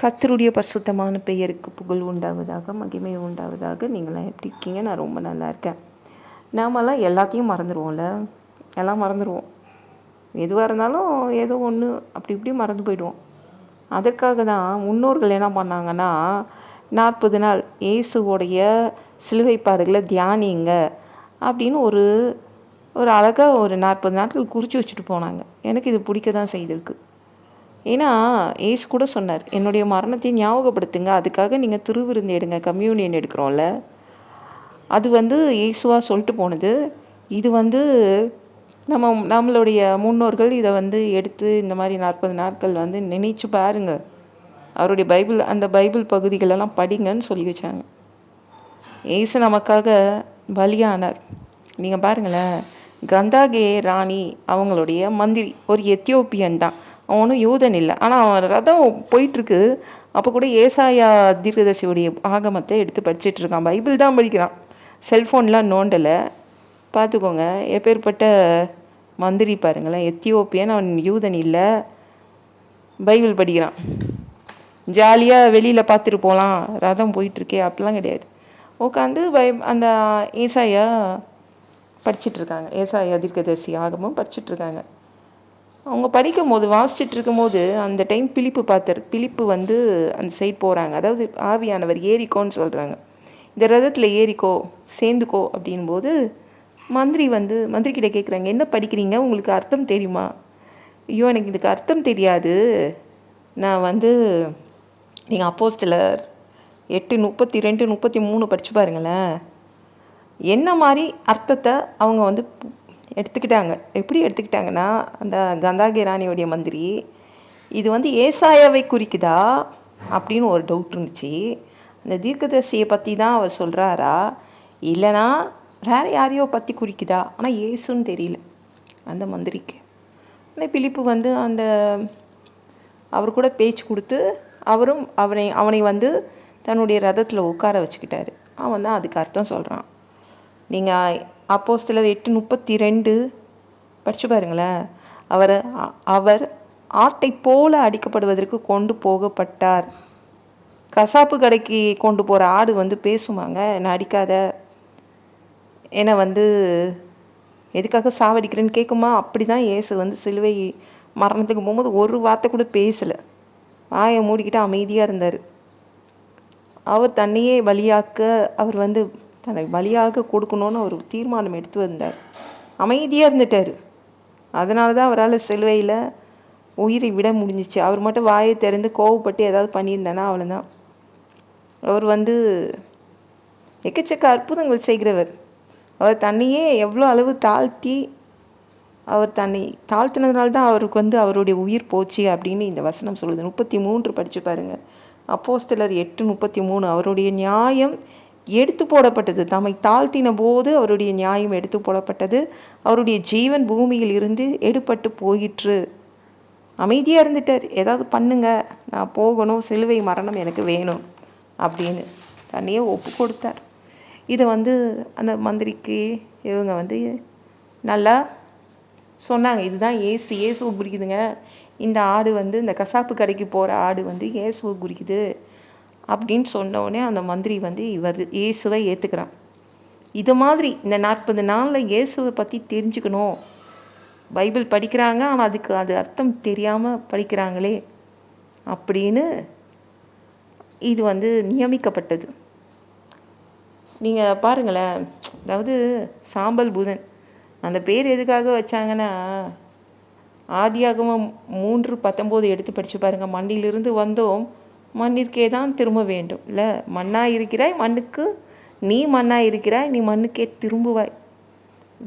கத்தருடைய பரிசுத்தமான பெயருக்கு புகழ் உண்டாவதாக மகிமை உண்டாவதாக நீங்களாம் எப்படி இருக்கீங்க? நான் ரொம்ப நல்லா இருக்கேன். நாமெல்லாம் எல்லாத்தையும் மறந்துடுவோம்ல எல்லாம் மறந்துடுவோம் எதுவாக இருந்தாலும் ஏதோ ஒன்று அப்படி இப்படி மறந்து போயிடுவோம். அதற்காக தான் முன்னோர்கள் என்ன பண்ணாங்கன்னா நாற்பது நாள் இயேசுவோடைய சிலுவை பாடுகளை தியானிங்க அப்படின்னு ஒரு ஒரு அழகாக ஒரு நாற்பது நாட்கள் குறித்து வச்சுட்டு போனாங்க. எனக்கு இது பிடிக்க தான் செய்திருக்கு. ஏன்னா ஏசு கூட சொன்னார் என்னுடைய மரணத்தை ஞாபகப்படுத்துங்க அதுக்காக நீங்கள் திருவிருந்து எடுங்க கம்யூனியன் எடுக்கிறோம்ல. அது வந்து இயேசுவாக சொல்லிட்டு போனது. இது வந்து நம்ம நம்மளுடைய முன்னோர்கள் இதை வந்து எடுத்து இந்த மாதிரி நாற்பது நாட்கள் வந்து நினைச்சு பாருங்க. அவருடைய பைபிள் அந்த பைபிள் பகுதிகளெல்லாம் படிங்கன்னு சொல்லி வச்சாங்க. ஏசு நமக்காக பலியானார். நீங்கள் பாருங்களேன் கந்தாகே ராணி அவங்களுடைய மந்திரி ஒரு எத்தியோப்பியன் தான். அவனும் யூதன் இல்லை. ஆனால் அவன் ரதம் போயிட்டுருக்கு. அப்போ கூட ஏசாயா தீர்க்கதர்சியுடைய ஆகமத்தை எடுத்து படிச்சுட்டு இருக்கான். பைபிள் தான் படிக்கிறான். செல்ஃபோன்லாம் நோண்டலை. பார்த்துக்கோங்க. எப்பேற்பட்ட மந்திரி பாருங்களேன். எத்தியோப்பியன் அவன் யூதன் இல்லை. பைபிள் படிக்கிறான். ஜாலியாக வெளியில் பார்த்துட்டு போகலாம் ரதம் போயிட்டுருக்கே. அப்படிலாம் கிடையாது. உட்காந்து பை அந்த ஏசாயா படிச்சிட்டு இருக்காங்க. ஏசாயா தீர்க்கதரிசி ஆகமும் படிச்சிட்டு இருக்காங்க. அவங்க படிக்கும் போது வாசிச்சுட்டு இருக்கும்போது அந்த டைம் பிலிப்பு பார்த்தார் பிலிப்பு வந்து அந்த சைட் போகிறாங்க அதாவது ஆவியானவர் ஏறிக்கோன்னு சொல்கிறாங்க இந்த ரதத்தில் ஏறிக்கோ சேர்ந்துக்கோ அப்படின்போது மந்திரி வந்து மந்திரி கிட்ட கேட்குறாங்க என்ன படிக்கிறீங்க? உங்களுக்கு அர்த்தம் தெரியுமா? ஐயோ எனக்கு இதுக்கு அர்த்தம் தெரியாது. நான் வந்து நீங்கள் அப்போஸ்தலர் எட்டு முப்பத்தி ரெண்டு முப்பத்தி மூணு படித்து பாருங்களேன். என்ன மாதிரி அர்த்தத்தை அவங்க வந்து எடுத்துக்கிட்டாங்க. எப்படி எடுத்துக்கிட்டாங்கன்னா அந்த கந்தாகி ராணியோடைய மந்திரி இது வந்து ஏசாயாவை குறிக்குதா அப்படின்னு ஒரு டவுட் இருந்துச்சு. அந்த தீர்க்கதரிசியை பற்றி தான் அவர் சொல்கிறாரா இல்லைனா வேறு யாரையோ பற்றி குறிக்குதா? ஆனால் ஏசுன்னு தெரியல அந்த மந்திரிக்கு. ஆனால் பிலிப்பு வந்து அந்த அவர் கூட பேச்சு கொடுத்து அவரும் அவனை அவனை வந்து தன்னுடைய ரதத்தில் உட்கார வச்சுக்கிட்டாரு. அவன் தான் அதுக்கு அர்த்தம் சொல்கிறான் நீங்கள் அப்போ சிலர் எட்டு முப்பத்தி ரெண்டு படித்து பாருங்களேன். அவர் அவர் ஆட்டை போல அடிக்கப்படுவதற்கு கொண்டு போகப்பட்டார். கசாப்பு கடைக்கு கொண்டு போகிற ஆடு வந்து பேசுமாங்க? என்னை அடிக்காத? என்னை வந்து எதுக்காக சாவடிக்கிறேன்னு கேட்குமா அப்படி தான் ஏசு வந்து சிலுவை மரணத்துக்கு போகும்போது ஒரு வார்த்தை கூட பேசலை. வாயை மூடிக்கிட்டு அமைதியாக இருந்தார். அவர் தன்னையே பலியாக்க அவர் வந்து தனக்கு பலியாக கொடுக்கணும்னு ஒரு தீர்மானம் எடுத்து வந்தார். அமைதியாக இருந்துட்டார். அதனால தான் அவரால் சிலுவையில் உயிரை விட முடிஞ்சிச்சு. அவர் மட்டும் வாயை திறந்து கோவப்பட்டு ஏதாவது பண்ணியிருந்தானா அவ்வளோதான் அவர் வந்து எக்கச்சக்க அற்புதங்கள் செய்கிறவர். அவர் தன்னையே எவ்வளோ அளவு தாழ்த்தி அவர் தன்னை தாழ்த்தினதுனால தான் அவருக்கு வந்து அவருடைய உயிர் போச்சு அப்படின்னு இந்த வசனம் சொல்லுது. முப்பத்தி மூன்று படித்து பாருங்கள் அப்போஸ்தலர் எட்டு முப்பத்தி மூணு. அவருடைய நியாயம் எடுத்து போடப்பட்டது. தம்மை தாழ்த்தின போது அவருடைய நியாயம் எடுத்து போடப்பட்டது. அவருடைய ஜீவன் பூமியில் இருந்து எடுப்பட்டு போயிற்று. அமைதியாக இருந்துட்டார். ஏதாவது பண்ணுங்க. நான் போகணும். சிலுவை மரணம் எனக்கு வேணும் அப்படின்னு தன்னையே ஒப்பு கொடுத்தார். இதை வந்து அந்த மந்திரிக்கு இவங்க வந்து நல்லா சொன்னாங்க. இதுதான் ஏசு. ஏசுவை குறிக்குதுங்க. இந்த ஆடு வந்து இந்த கசாப்பு கடைக்கு போகிற ஆடு வந்து இயேசுவை குறிக்குது. அப்படின்னு சொன்னோடனே அந்த மந்திரி வந்து இவர் இயேசுவை ஏற்றுக்கிறான் இது மாதிரி இந்த நாற்பது நாளில் இயேசுவை பற்றி தெரிஞ்சுக்கணும். பைபிள் படிக்கிறாங்க ஆனால் அதுக்கு அது அர்த்தம் தெரியாமல் படிக்கிறாங்களே அப்படின்னு இது வந்து நியமிக்கப்பட்டது. நீங்கள் பாருங்களேன் அதாவது சாம்பல் புதன் அந்த பேர் எதுக்காக வச்சாங்கன்னா ஆதியாகமம் மூன்று பத்தொம்போது எடுத்து படித்து பாருங்கள் மண்டியிலிருந்து வந்தோம் மண்ணிற்கே தான் திரும்ப வேண்டும். இல்லை மண்ணாக இருக்கிறாய் மண்ணுக்கு நீ மண்ணாக இருக்கிறாய் நீ மண்ணுக்கே திரும்புவாய்.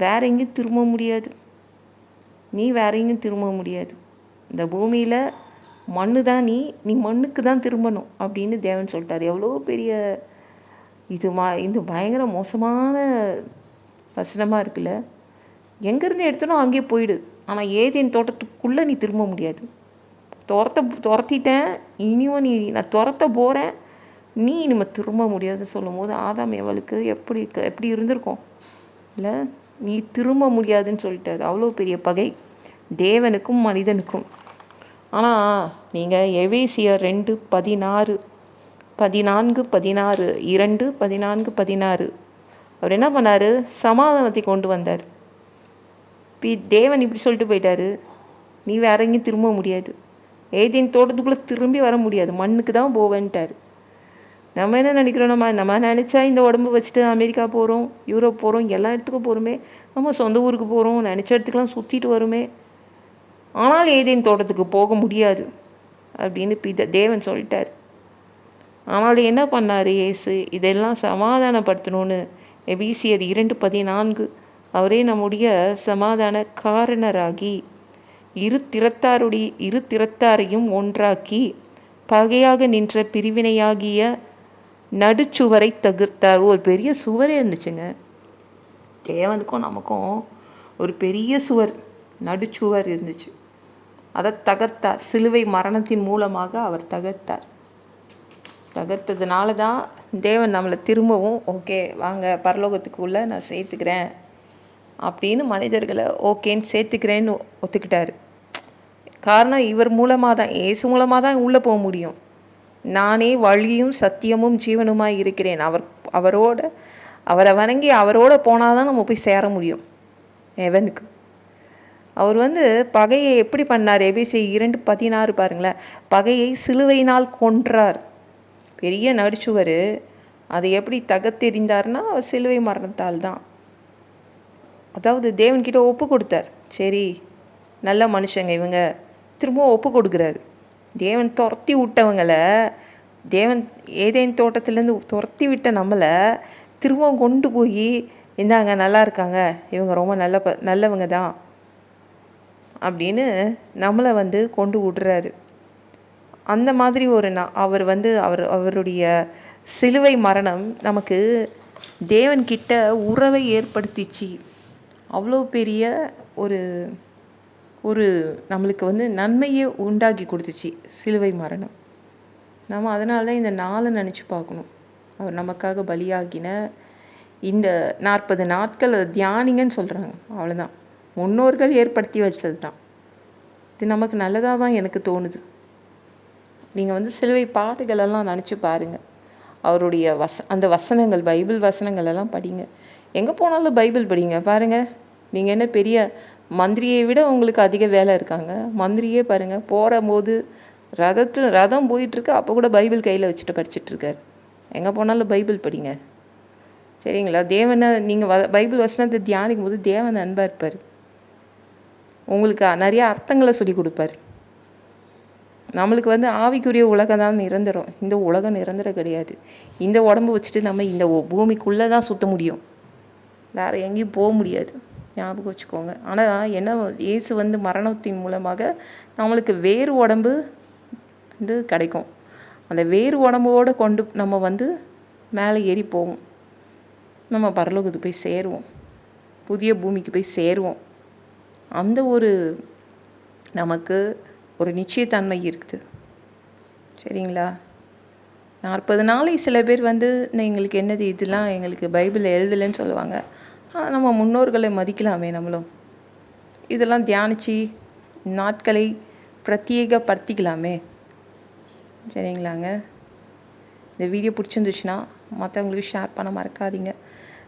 வேற எங்கேயும் திரும்ப முடியாது. நீ வேற எங்கேயும் திரும்ப முடியாது. இந்த பூமியில் மண்ணு தான் நீ நீ மண்ணுக்கு தான் திரும்பணும் அப்படின்னு தேவன் சொல்லிட்டார். எவ்வளோ பெரிய இது மா இது பயங்கர மோசமான வசனமாக இருக்குல்ல. எங்கேருந்து எடுத்தனோ அங்கேயே போயிடு. ஆனால் ஏதேன் தோட்டத்துக்குள்ளே நீ திரும்ப முடியாது. துரத்த துரத்திட்டேன். இனியும் நீ நான் துரத்த போகிறேன் நீ இனிமேல் திரும்ப முடியாதுன்னு சொல்லும் போது ஆதாம் எவளுக்கு எப்படி எப்படி இருந்திருக்கும்? இல்லை நீ திரும்ப முடியாதுன்னு சொல்லிட்டாரு. அவ்வளோ பெரிய பகை. தேவனுக்கும் மனிதனுக்கும். ஆனால் நீங்கள் எவேசியர் ரெண்டு பதினாறு பதினான்கு பதினாறு இரண்டு பதினான்கு பதினாறு. அவர் என்ன பண்ணார்? சமாதானத்தை கொண்டு வந்தார். பி தேவன் இப்படி சொல்லிட்டு போயிட்டாரு. நீ வேற எங்கேயும் திரும்ப முடியாது. ஏதேன் தோட்டத்துக்குள்ளே திரும்பி வர முடியாது. மண்ணுக்கு தான் போவேன்ட்டார். நம்ம என்ன நினைக்கிறோம்? நம்ம நம்ம நினச்சா இந்த உடம்பு வச்சுட்டு அமெரிக்கா போகிறோம் யூரோப் போகிறோம் எல்லா இடத்துக்கும் போகிறோமே நம்ம சொந்த ஊருக்கு போகிறோம் நினச்ச இடத்துக்குலாம் சுற்றிட்டு வருமே. ஆனால் ஏதேன் தோட்டத்துக்கு போக முடியாது அப்படின்னு பித தேவன் சொல்லிட்டார். ஆனால் என்ன பண்ணார் ஏசு இதெல்லாம் சமாதானப்படுத்தணும்னு எபிசியர் இரண்டு பதினான்கு அவரே நம்முடைய சமாதான காரணராகி இரு திறத்தாருடைய இரு திறத்தாரையும் ஒன்றாக்கி பகையாக நின்ற பிரிவினையாகிய நடுச்சுவரை தகர்த்தார். ஒரு பெரிய சுவரே இருந்துச்சுங்க. தேவனுக்கும் நமக்கும் ஒரு பெரிய சுவர் நடுச்சுவர் இருந்துச்சு. அதை தகர்த்தார். சிலுவை மரணத்தின் மூலமாக அவர் தகர்த்தார். தகர்த்ததுனால தான் தேவன் நம்மளை திரும்பவும் ஓகே வாங்க பரலோகத்துக்குள்ளே நான் சேர்த்துக்கிறேன். அப்படின்னு மனிதர்களை ஓகேன்னு சேர்த்துக்கிறேன்னு ஒத்துக்கிட்டார். காரணம் இவர் மூலமாக தான் ஏசு மூலமாக தான் உள்ளே போக முடியும். நானே வழியும் சத்தியமும் ஜீவனுமாக இருக்கிறேன். அவர் அவரோட அவரை வணங்கி அவரோட போனால் தான் நம்ம போய் சேர முடியும். எவனுக்கு? அவர் வந்து பகையை எப்படி பண்ணார்? எபிசி இரண்டு பதினாறு பாருங்களேன். பகையை சிலுவையினால் கொன்றார். பெரிய நடிச்சுவர். அதை எப்படி தகத்தெறிந்தார்னா அவர் சிலுவை மரணத்தால் தான். அதாவது தேவன்கிட்ட ஒப்பு கொடுத்தார். சரி நல்ல மனுஷங்க இவங்க. திரும்பவும் ஒப்பு கொடுக்குறாரு. தேவன் துரத்தி விட்டவங்களை தேவன் ஏதேன் தோட்டத்துலேருந்து துரத்தி விட்ட நம்மளை திரும்பவும் கொண்டு போய் இந்தாங்க நல்லா இருக்காங்க. இவங்க ரொம்ப நல்ல ப நல்லவங்க தான். அப்படின்னு நம்மளை வந்து கொண்டு விடுறாரு. அந்த மாதிரி ஒரு நா அவர் வந்து அவர் அவருடைய சிலுவை மரணம் நமக்கு தேவன்கிட்ட உறவை ஏற்படுத்திச்சு. அவ்வளோ பெரிய ஒரு ஒரு நம்மளுக்கு வந்து நன்மையை உண்டாக்கி கொடுத்துச்சு சிலுவை மரணம். நம்ம அதனால தான் இந்த நாளை நினச்சி பார்க்கணும். அவர் நமக்காக பலியாகின இந்த நாற்பது நாட்கள் அதை தியானிங்கன்னு சொல்கிறாங்க அவ்வளோதான் முன்னோர்கள் ஏற்படுத்தி வச்சது தான் இது நமக்கு நல்லதாக தான் எனக்கு தோணுது. நீங்கள் வந்து சிலுவை பாட்டுகளெல்லாம் நினச்சி பாருங்கள் அவருடைய வச அந்த வசனங்கள் பைபிள் வசனங்கள் எல்லாம் படிங்க. எங்கே போனாலும் பைபிள் படிங்க. பாருங்கள் நீங்கள் என்ன பெரிய மந்திரியை விட உங்களுக்கு அதிக வேலை இருக்காங்க. மந்திரியே பாருங்கள் போகிற போது ரதத்து ரதம் போயிட்டுருக்கு அப்போ கூட பைபிள் கையில் வச்சுட்டு படிச்சுட்ருக்கார் எங்கே போனாலும் பைபிள் படிங்க. சரிங்களா? தேவனை நீங்கள் வ பைபிள் வசனத்தை தியானிக்கும் போது தேவன் அன்பாக இருப்பார். உங்களுக்கு நிறைய அர்த்தங்களை சொல்லி கொடுப்பார். நம்மளுக்கு வந்து ஆவிக்குரிய உலகம் தான் நிரந்தரம். இந்த உலகம் நிரந்தரம் கிடையாது. இந்த உடம்பு வச்சுட்டு நம்ம இந்த பூமிக்குள்ளே தான் சுற்ற முடியும். வேறு எங்கேயும் போக முடியாது. ஞாபகம் வச்சுக்கோங்க. ஆனால் என்ன இயேசு வந்து மரணத்தின் மூலமாக நம்மளுக்கு வேறு உடம்பு வந்து கிடைக்கும். அந்த வேறு உடம்போடு கொண்டு நம்ம வந்து மேலே ஏறி போவோம். நம்ம பரலோகத்துக்கு போய் சேருவோம். புதிய பூமிக்கு போய் சேருவோம். அந்த ஒரு நமக்கு ஒரு நிச்சயத்தன்மை இருக்குது. சரிங்களா? நாற்பது நாளை சில பேர் வந்து எங்களுக்கு என்னது இதெல்லாம் எங்களுக்கு பைபிளில் எழுதலைன்னு சொல்லுவாங்க. நம்ம முன்னோர்களை மதிக்கலாமே நம்மளும். இதெல்லாம் தியானித்து நாட்களை பிரத்யேகப்படுத்திக்கலாமே. சரிங்களாங்க. இந்த வீடியோ பிடிச்சிருந்துச்சுன்னா மற்றவங்களுக்கு ஷேர் பண்ண மறக்காதீங்க.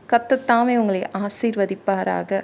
கத்தத்தாமே உங்களை ஆசீர்வதிப்பாராக.